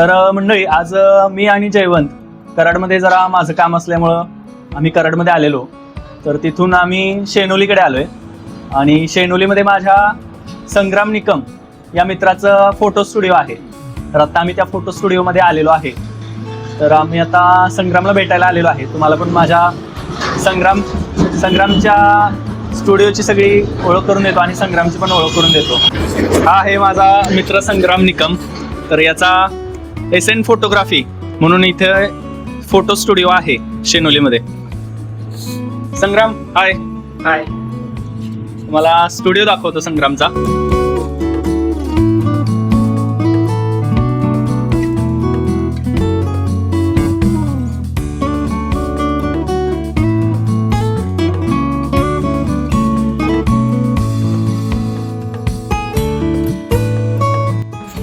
तर मंडळी आज मी आणि जयवंत कराडमध्ये जरा माझं काम असल्यामुळं आम्ही कराडमध्ये आलेलो. तर तिथून आम्ही शेनोलीकडे आलोय. आणि शेनोलीमध्ये माझ्या संग्राम निकम या मित्राचं फोटो स्टुडिओ आहे. तर आता आम्ही त्या फोटो स्टुडिओमध्ये आलेलो आहे. तर आम्ही आता संग्रामला भेटायला आलेलो आहे. तुम्हाला पण माझ्या संग्राम संग्रामच्या स्टुडिओची सगळी ओळख करून देतो आणि संग्रामची पण ओळख करून देतो. हा आहे माझा मित्र संग्राम निकम. तर याचा एस एन फोटोग्राफी म्हणून इथे फोटो स्टुडिओ आहे शेनोलीमध्ये. संग्राम हाय हाय मला स्टुडिओ दाखवतो संग्रामचा.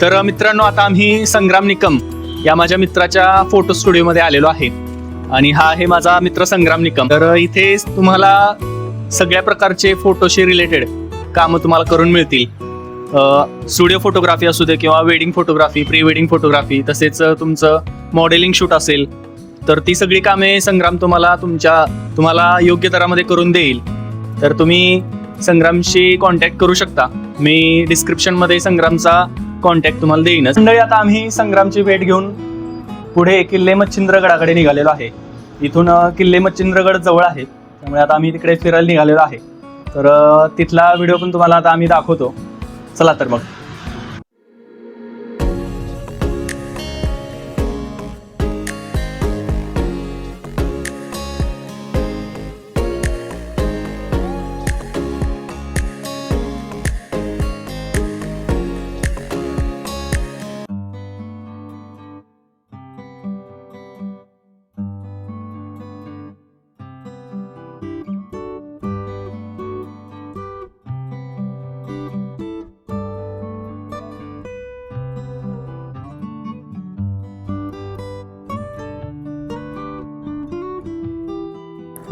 तर मित्रांनो आता आम्ही संग्राम निकम या माझ्या मित्राच्या फोटो स्टुडिओमध्ये आलेलो आहे. आणि हा आहे माझा मित्र संग्राम निकम. तर इथे तुम्हाला सगळ्या प्रकारचे फोटोशी रिलेटेड कामं तुम्हाला करून मिळतील. स्टुडिओ फोटोग्राफी असू दे किंवा wedding photography pre wedding photography तसेच तुमचं मॉडेलिंग शूट असेल तर ती सगळी कामे संग्राम तुम्हाला तुमच्या तुम्हाला योग्य दरामध्ये करून देईल. तर तुम्ही संग्रामशी कॉन्टॅक्ट करू शकता. मी डिस्क्रिप्शनमध्ये संग्रामचा कॉन्टॅक्ट तुम्हाला देईनच. मंडळी आता आम्ही संग्रामची भेट घेऊन पुढे किल्ले मच्छिंद्रगडाकडे निघालेलो आहे. इथून किल्ले मच्छिंद्रगड जवळ आहे. त्यामुळे आता आम्ही तिकडे फिरायला निघालेलो आहे. तर तिथला व्हिडिओ पण तुम्हाला आता आम्ही दाखवतो. चला तर मग.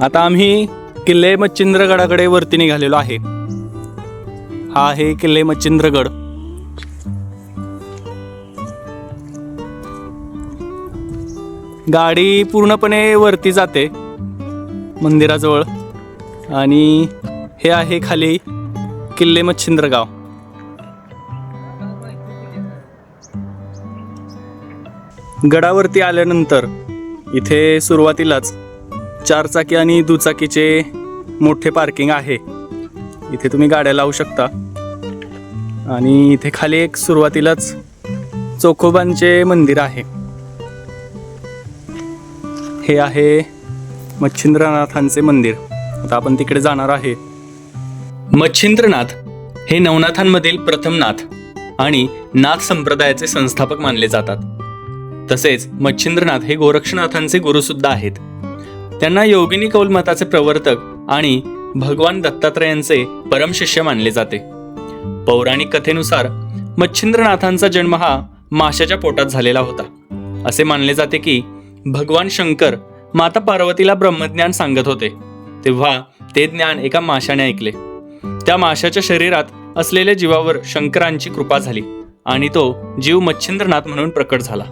आता आम्ही किल्ले मच्छिंद्रगडाकडे वरती निघालेलो आहे. हा आहे किल्ले मच्छिंद्रगड. गाडी पूर्णपणे वरती जाते मंदिराजवळ. आणि हे आहे खाली किल्ले मच्छिंद्रगाव. गडावरती आल्यानंतर इथे सुरुवातीलाच चारचाकी आणि दुचाकीचे मोठे पार्किंग आहे. इथे तुम्ही गाड्या लावू शकता. आणि इथे खाली एक सुरुवातीलाच चोखोबांचे मंदिर आहे. हे आहे मच्छिंद्रनाथांचे मंदिर. आता आपण तिकडे जाणार आहे. मच्छिंद्रनाथ हे नवनाथांमधील प्रथम नाथ आणि नाथ संप्रदायाचे संस्थापक मानले जातात. तसेच मच्छिंद्रनाथ हे गोरक्षनाथांचे गुरुसुद्धा आहेत. त्यांना योगिनी कौल मताचे प्रवर्तक आणि भगवान दत्तात्रयांचे परमशिष्य मानले जाते. पौराणिक कथेनुसार मच्छिंद्रनाथांचा जन्म हा माशाच्या पोटात झालेला होता. असे मानले जाते की भगवान शंकर माता पार्वतीला ब्रह्मज्ञान सांगत होते. तेव्हा ते ज्ञान एका माशाने ऐकले. त्या माशाच्या शरीरात असलेल्या जीवावर शंकरांची कृपा झाली आणि तो जीव मच्छिंद्रनाथ म्हणून प्रकट झाला.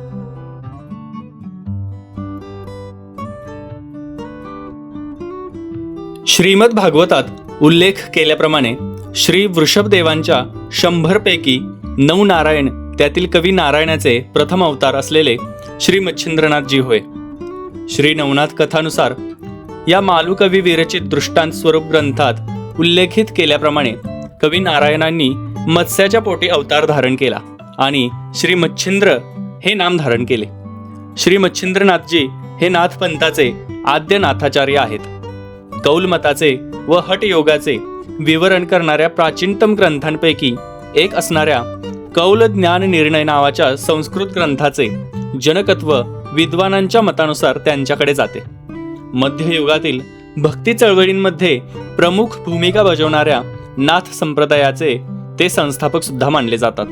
श्रीमद भागवतात उल्लेख केल्याप्रमाणे श्री वृषभदेवांच्या शंभरपैकी नऊ नारायण त्यातील कवी नारायणाचे प्रथम अवतार असलेले श्री मच्छिंद्रनाथजी होय. श्री नवनाथ कथानुसार या मालुकवी विरचित दृष्टांत स्वरूप ग्रंथात उल्लेखित केल्याप्रमाणे कवी नारायणांनी मत्स्याच्या पोटी अवतार धारण केला आणि श्री मच्छिंद्र हे नाम धारण केले. श्री मच्छिंद्रनाथजी हे नाथपंथाचे आद्य नाथाचार्य आहेत. कौलमताचे व हट योगाचे विवरण करणाऱ्या प्राचीनतम ग्रंथांपैकी एक असणाऱ्या कौल ज्ञान निर्णय नावाच्या संस्कृत ग्रंथाचे जनकत्व विद्वानांच्या मतानुसार त्यांच्याकडे जाते. मध्ययुगातील भक्ती चळवळींमध्ये प्रमुख भूमिका बजावणाऱ्या नाथ संप्रदायाचे ते संस्थापक सुद्धा मानले जातात.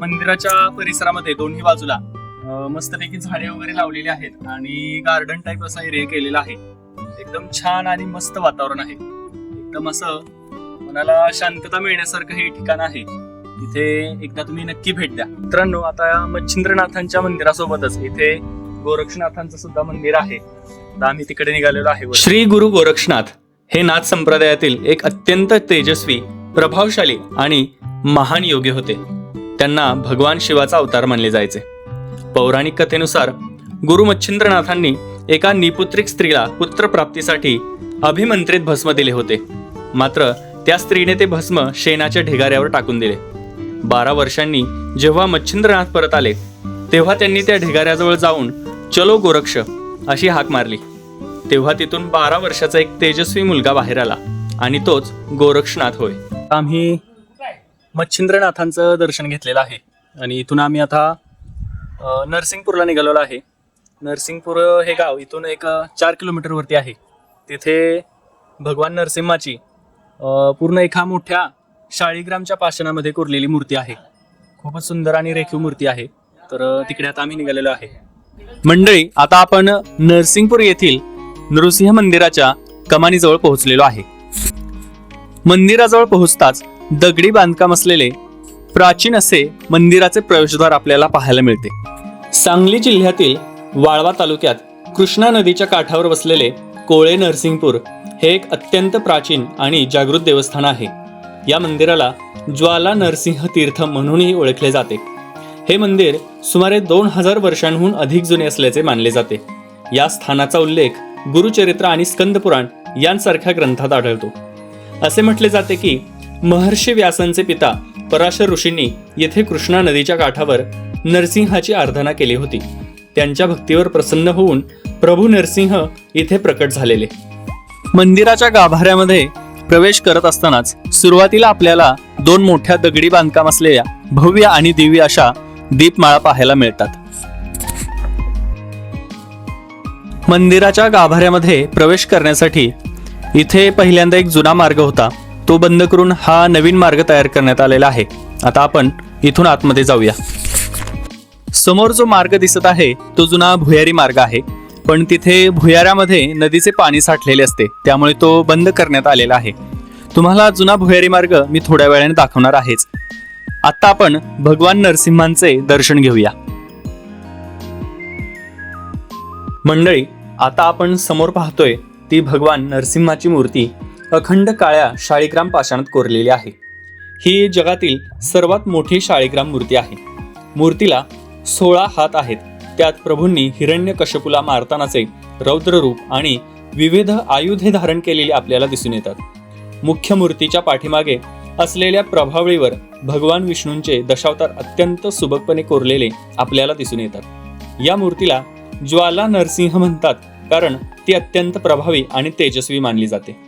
मंदिराच्या परिसरामध्ये दोन्ही बाजूला मस्तपैकी झाडे वगैरे लावलेली आहेत आणि गार्डन टाईप असा एरिया केलेला आहे. एकदम छान आणि मस्त वातावरण आहे. एकदम असं मनाला शांतता मिळण्यासारखं हे ठिकाण आहे. इथे एकदा तुम्ही नक्की भेट द्या. मित्रांनो आता मच्छिंद्रनाथांच्या मंदिरासोबतच इथे गोरक्षनाथांचं सुद्धा मंदिर आहे. आम्ही तिकडे निघालेलो आहे. श्री गुरु गोरक्षनाथ हे नाथ संप्रदायातील एक अत्यंत तेजस्वी प्रभावशाली आणि महान योगी होते. त्यांना भगवान शिवाचा अवतार मानले जायचे. पौराणिक कथेनुसार गुरु मच्छिंद्रनाथांनी एका निपुत्रिक स्त्रीला पुत्रप्राप्तीसाठी अभिमंत्रित भस्म दिले होते. मात्र त्या स्त्रीने ते भस्म शेणाच्या ढिगाऱ्यावर टाकून दिले. बारा वर्षांनी जेव्हा मच्छिंद्रनाथ परत आले तेव्हा त्यांनी त्या ढिगाऱ्याजवळ जाऊन चलो गोरक्ष अशी हाक मारली. तेव्हा तिथून बारा वर्षाचा एक तेजस्वी मुलगा बाहेर आला आणि तोच गोरक्षनाथ होय. आम्ही मच्छिंद्रनाथांचं दर्शन घेतलेलं आहे. आणि इथून आम्ही आता नरसिंगपूरला निघालेलो आहे. नरसिंगपूर हे गाव इथून एक चार किलोमीटरवरती आहे. तिथे भगवान नरसिंहाची पूर्ण एका मोठ्या शाळीग्रामच्या पाषाणामध्ये कोरलेली मूर्ती आहे. खूपच सुंदर आणि रेखीव मूर्ती आहे. तर तिकडे आता आम्ही निघालेलो आहे. मंडळी आता आपण नरसिंगपूर येथील नृसिंह मंदिराच्या कमानीजवळ पोहोचलेलो आहे. मंदिराजवळ पोहोचताच दगडी बांधकाम असलेले प्राचीन असे मंदिराचे प्रवेशद्वार आपल्याला पाहायला मिळते. सांगली जिल्ह्यातील वाळवा तालुक्यात कृष्णा नदीच्या काठावर बसलेले कोळे नरसिंगपूर हे एक अत्यंत प्राचीन आणि जागृत देवस्थान आहे. या मंदिराला ज्वाला नरसिंह तीर्थ म्हणूनही ओळखले जाते. हे मंदिर सुमारे दोन हजार वर्षांहून अधिक जुने असल्याचे मानले जाते. या स्थानाचा उल्लेख गुरुचरित्र आणि स्कंदपुराण यांसारख्या ग्रंथात आढळतो. असे म्हटले जाते की महर्षी व्यासांचे पिता पराशर ऋषींनी येथे कृष्णा नदीच्या काठावर नरसिंहाची आराधना केली होती. त्यांच्या भक्तीवर प्रसन्न होऊन प्रभू नरसिंह इथे प्रकट झालेले. मंदिराच्या गाभाऱ्यामध्ये प्रवेश करत असतानाच सुरुवातीला आपल्याला दोन मोठ्या दगडी बांधकाम असलेल्या भव्य आणि दिव्य अशा दीपमाळा पाहायला मिळतात. मंदिराच्या गाभाऱ्यामध्ये प्रवेश करण्यासाठी इथे पहिल्यांदा एक जुना मार्ग होता. तो बंद करून हा नवीन मार्ग तयार करण्यात आलेला आहे. आता आपण इथून आतमध्ये जाऊया. समोर जो मार्ग दिसत आहे तो जुना भुयारी मार्ग आहे. पण तिथे भुयारामध्ये नदीचे पाणी साठलेले असते. त्यामुळे तो बंद करण्यात आलेला आहे. तुम्हाला जुना भुयारी मार्ग मी थोड्या वेळाने दाखवणार आहेच. आता आपण भगवान नरसिंहांचे दर्शन घेऊया. मंडळी आता आपण समोर पाहतोय ती भगवान नरसिंहाची मूर्ती. अखंड काळ्या शाळीग्राम पाषाणात कोरलेली आहे. ही जगातील सर्वात मोठी शाळीग्राम मूर्ती आहे. मूर्तीला सोळा हात आहेत. त्यात प्रभूंनी हिरण्य कशपुला मारतानाचे रौद्ररूप आणि विविध आयुधे धारण केलेली आपल्याला दिसून येतात. मुख्य मूर्तीच्या पाठीमागे असलेल्या प्रभावळीवर भगवान विष्णूंचे दशावतार अत्यंत सुबकपणे कोरलेले आपल्याला दिसून येतात. या मूर्तीला ज्वाला नरसिंह म्हणतात कारण ती अत्यंत प्रभावी आणि तेजस्वी मानली जाते.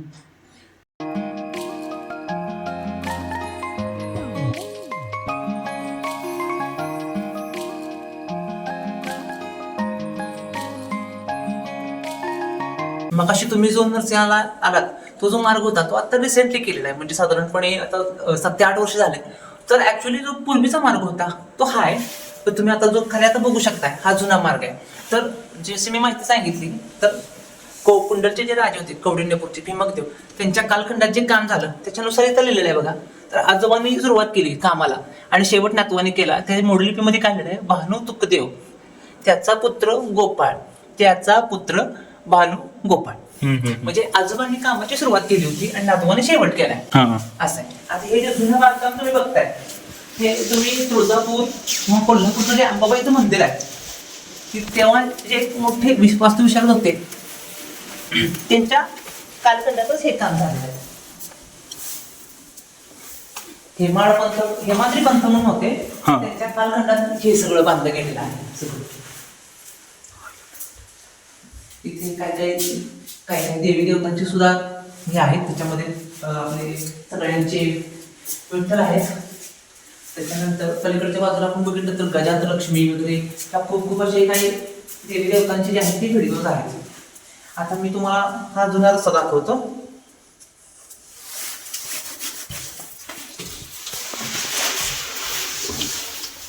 अशी तुम्ही जो नरसिंहाला आलात तो जो मार्ग होता तो आता रिसेंटली केलेला आहे. म्हणजे साधारणपणे आता अं, सात ते आठ वर्ष झाले. तर ऍक्च्युली जो पूर्वीचा मार्ग होता तो हा आहे. तर तुम्ही आता जो खाली आता बघू शकताय हा जुना मार्ग आहे. तर जशी मी माहिती सांगितली तर को कुंडलचे जे राजे होते कौंडिण्यपूरचे भीमकदेव त्यांच्या कालखंडात जे काम झालं त्याच्यानुसार इथं लिहिलेलं आहे बघा. तर आजोबांनी सुरुवात केली कामाला. आणि शेवट नातवाने केला. त्याच्या मोडलिपीमध्ये काय लिहिलं आहे भानू तुकदेव. त्याचा पुत्र गोपाळ. त्याचा पुत्र भानू गोपाळ. म्हणजे आजोबांनी कामाची सुरुवात केली होती आणि नातवाने शेवट केलाय. असं आहे आता हे जे जुनं बांधकाम तुम्ही बघताय हे तुम्ही तुळजापूर किंवा कोल्हापूरचं जे अंबाबाईचं मंदिर आहे. की तेव्हा जे मोठे विश- वास्तुविशारद होते त्यांच्या कालखंडातच हे काम झालेलं आहे. हेमाळ पंथ हेमाद्री पंथ म्हणून होते. त्यांच्या कालखंडात हे सगळं बांधलं गेलेलं आहे सगळं. इथे काय काय काय काय देवी देवतांची सुद्धा हे आहेत. त्याच्यामध्ये आपले सगळ्यांचे विठ्ठल आहेत. त्याच्यानंतर पलीकडच्या बाजूला आपण बघितलं तर गजात लक्ष्मी वगैरे ह्या खूप खूप असे काही देवी देवतांचे जे आहेत ते व्हिडिओज आहेत. आता मी तुम्हाला हा जुना रस्ता दाखवतो.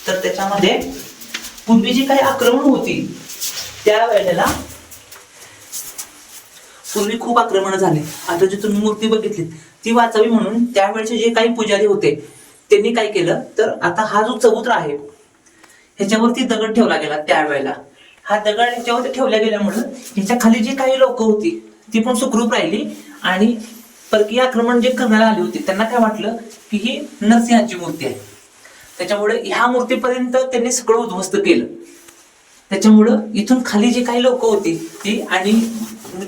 तर त्याच्यामध्ये पूर्वी जी काही आक्रमण होती त्या वेळेला पूर्वी खूप आक्रमण झाले. आता जी तुम्ही मूर्ती बघितली ती वाचावी म्हणून त्यावेळेचे जे काही पुजारी होते त्यांनी काय केलं? तर आता हा जो चबुत्र आहे ह्याच्यावरती दगड ठेवला गेला त्यावेळेला. हा दगड ह्याच्यावरती ठेवल्या गेल्यामुळं ह्याच्या खाली जी काही लोक होती ती पण सुखरूप राहिली आणि परकीय आक्रमण जे करण्याला आली होती त्यांना काय वाटलं की ही नरसिंहाची मूर्ती आहे. त्याच्यामुळे ह्या मूर्तीपर्यंत त्यांनी सगळं उद्ध्वस्त केलं. त्याच्यामुळं इथून खाली जी काही लोक होती ती आणि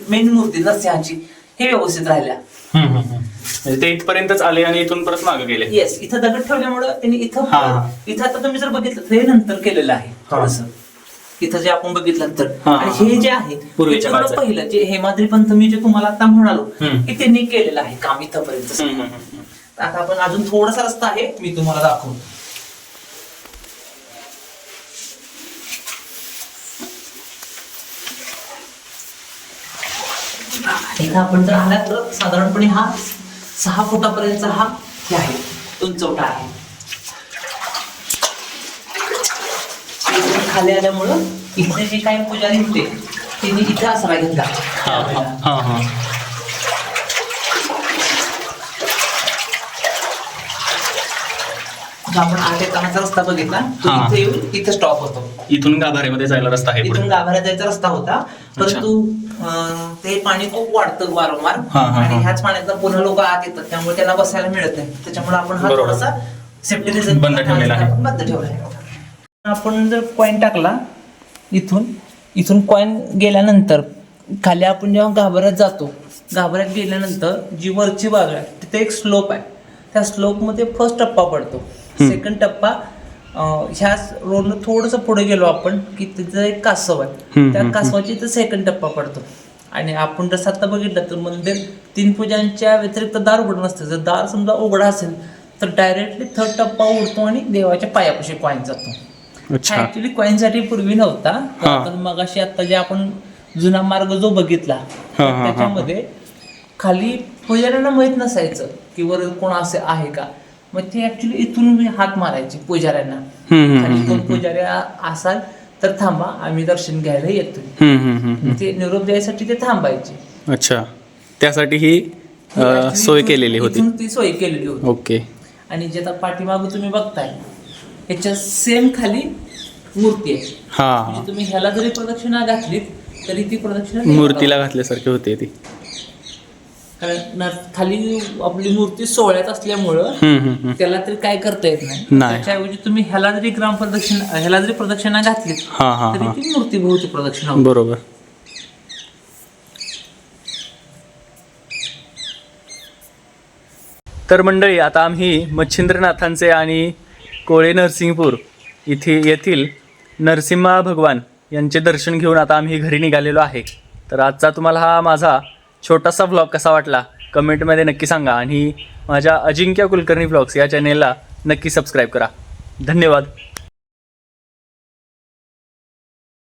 मेन मूर्ती नरसिंहाची हे व्यवस्थित राहिल्या. म्हणजे ते इथपर्यंतच आले आणि इथून परत मागे गेले. येस इथं दगड ठेवल्यामुळं त्यांनी इथं हा, हा. इथं आता तुम्ही जर बघितलं तर हे नंतर केलेलं आहे थोडस. इथं जे आपण बघितलं तर. हा, आणि हा, हे जे आहे पूर्वीच्या ते थोडं काळचं. पहिलं जे हेमाद्री पंथ मी जे तुम्हाला आता म्हणालो हम्म. की त्यांनी केलेलं आहे काम इथंपर्यंत. हम्म, हम्म, हम्म. आता आपण अजून थोडासा रस्ता आहे मी तुम्हाला दाखवतो. इथं आपण जर आला तर साधारणपणे हा सहा फुटापर्यंतचा हा हे आहे उंचवटा आहे. खाली आल्यामुळं इथे जे काही पुजारी होते त्यांनी इथे आसरा घेतला हा हा हा हा जो आपण आठ येतानाचा रस्ता बघितला. तो हा. इथे येऊन इथे स्टॉप होतो. इथून गाभाऱ्यामध्ये जायला रस्ता आहे पुढे. इथून गाभाऱ्यात जायचा रस्ता होता. परंतु अं, ते पाणी खूप वाढतं वारंवार. हा, हा, आणि हा. ह्याच पाण्यात पुन्हा लोक आत येतात. त्यामुळे त्यांना बसायला मिळत नाही. त्याच्यामुळे आपण हा बरोबर. थोडासा सेफ्टी रिझन बंद ठेवलेला आहे. बंद ठेवला आहे. आपण जर कॉईन टाकला इथून इथून कॉईन गेल्यानंतर खाली आपण जेव्हा गाभाऱ्यात जातो गाभाऱ्यात गेल्यानंतर जी वरची बाजू आहे तिथे एक स्लोप आहे. त्या स्लोपमध्ये फर्स्ट टप्पा पडतो. सेकंड टप्पा ह्या रोडनं थोडंसं पुढे गेलो आपण की तिथं एक कासव आहे. त्या कासवाची इथं सेकंड टप्पा पडतो. आणि आपण जर आता बघितलं तर मंदिर तीन पूजांच्या व्यतिरिक्त दार उघडं नसतं जर दार समजा उघडा असेल तर डायरेक्टली थर्ड टप्पा उडतो आणि देवाच्या पायापाशी कॉईन जातो. ऍक्च्युली कॉईनसाठी पूर्वी नव्हता. पण मग अशी आता जे आपण जुना मार्ग जो बघितला. त्याच्यामध्ये खाली पुजाऱ्यांना माहीत नसायचं की वर कोण असे आहे का. मग ते ऍक्च्युली इथून हाक मारायचे पुजाऱ्यांना. खाली कोण पुजारी आ- असाल तर थांबा आम्ही दर्शन घ्यायला येतो. ते निरोप द्यायसाठी ते थांबायचे. अच्छा. त्यासाठी ही सोय केलेली होती. ती सोय केलेली होती. ओके. आणि जे आता पाठीमागं तुम्ही बघताय याच्या सेम खाली मूर्ती आहे. हा. म्हणजे तुम्ही ह्याला जरी प्रदक्षिणा घातलीत तरी ती प्रदक्षिणा मूर्तीला घातल्यासारखी होते ती. कारण न- खाली आपली मूर्ती सोहळ्यात असल्यामुळं हम्म, हम्म, हम्म. त्याला तरी काय करता येत नाही नाही. त्याच्याऐवजी तुम्ही ह्याला जरी ग्राम प्रदक्षिणा ह्याला जरी प्रदक्षिणा घातलीत हा हा तरी हा ती मूर्ती भोवती प्रदक्षिणा होते. बरोबर तर मंडळी आता आम्ही मच्छिंद्रनाथांचे आणि कोळे नरसिंहपूर इथे येथील नरसिंहा भगवान यांचे दर्शन घेऊन आता आम्ही घरी निघालेलो आहे तर आजचा तुम्हाला हा माझा छोटासा व्लॉग कसा वाटला कमेंटमध्ये नक्की सांगा आणि माझ्या अजिंक्य कुलकर्णी ब्लॉग्स या चॅनेलला नक्की सबस्क्राईब करा. धन्यवाद.